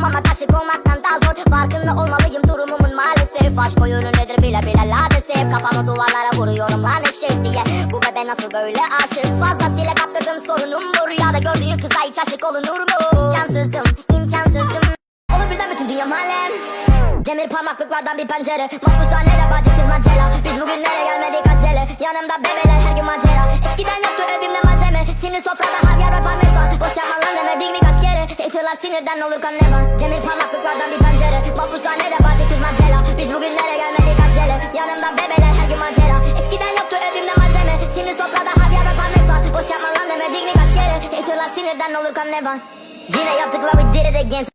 olmamak aşık olmaktan daha zor. Farkında olmalıyım durumumun maalesef. Aşk oyunu nedir bile bile ladesef. Kafamı duvarlara vuruyorum lan eşek diye. Bu beden nasıl böyle aşık? Fazlasıyla kaptırdım sorunum bu Rüyada gördüğü kıza hiç aşık olunur mu? İmkansızım imkansızım. Olur birden bütün dünya alem Demir parmaklıklardan bir pencere. Mahpushanede bacıksız macera? Biz bugünlere gelmedik acele? Yanımda bebeler her gün macera. Eskiden yoktu evimde malzeme. Şimdi sofrada Haterlar sinirden olur kan ne var Demir parmaklıklardan bir pencere. Mahpushanede bacıksız macera Biz bugünlere gelmedik acele Yanımda bebeler her gün macera Eskiden yoktu evimde malzeme. Şimdi sofrada havyar ve parmesan Boş yapma lan demedik mi kaç kere Haterlar sinirden olur kan ne var Yine yaptık la we did it again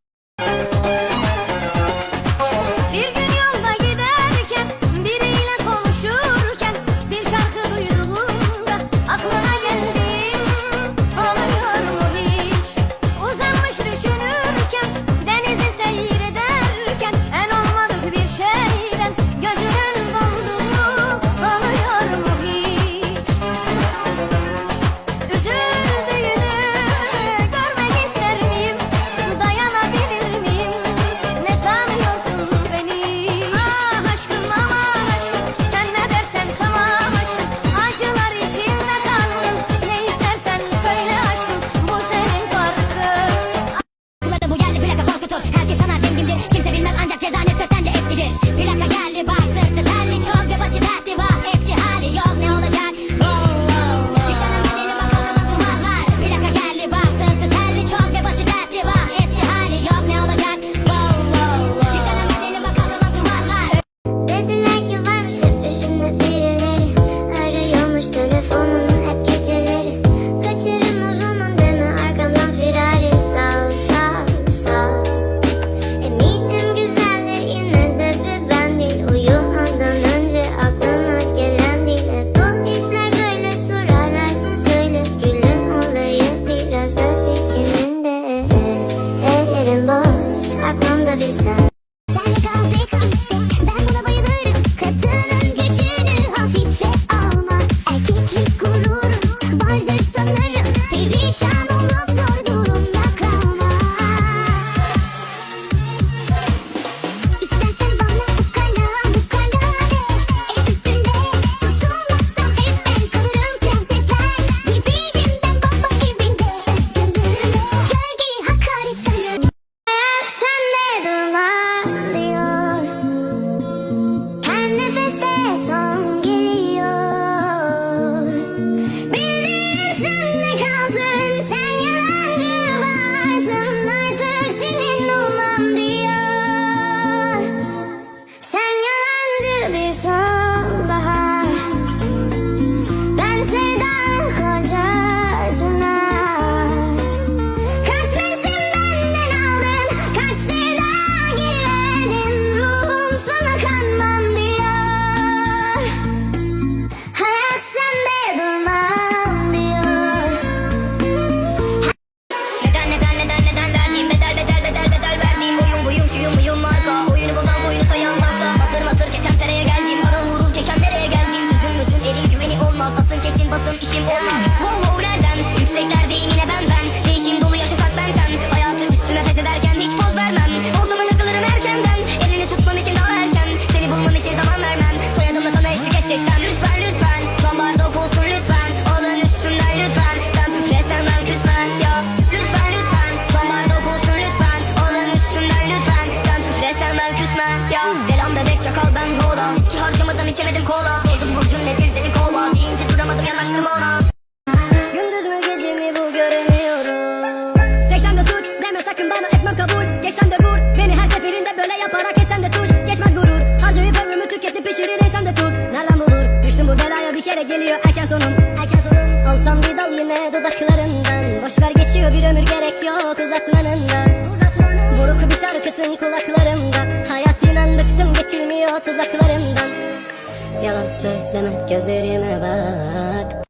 I'll be sad. To this song. İçemedim kola Sordum burcun nedir dedi. Kova Deyince duramadım yanaştım ona. Gündüz mü gece mi bu göremiyorum? Tek sende suç deme sakın bana etmem kabul. Geçsen de vur beni her seferinde böyle yaparak kesen de tuş. Geçmez gurur harcayıp ömrümü tüketip pişirir sen de tuz. Nereden bulur? Düştüm bu belaya bir kere geliyor erken sonum. Erken sonum. Alsam bir dal yine dudaklarından. Boşver geçiyor bir ömür gerek yok uzatmanından Uzatmanın Buruk bir şarkısın kulaklarımda. Hayat inan bıktım geçilmiyor tuzaklarından Yalan söyleme gözlerime bak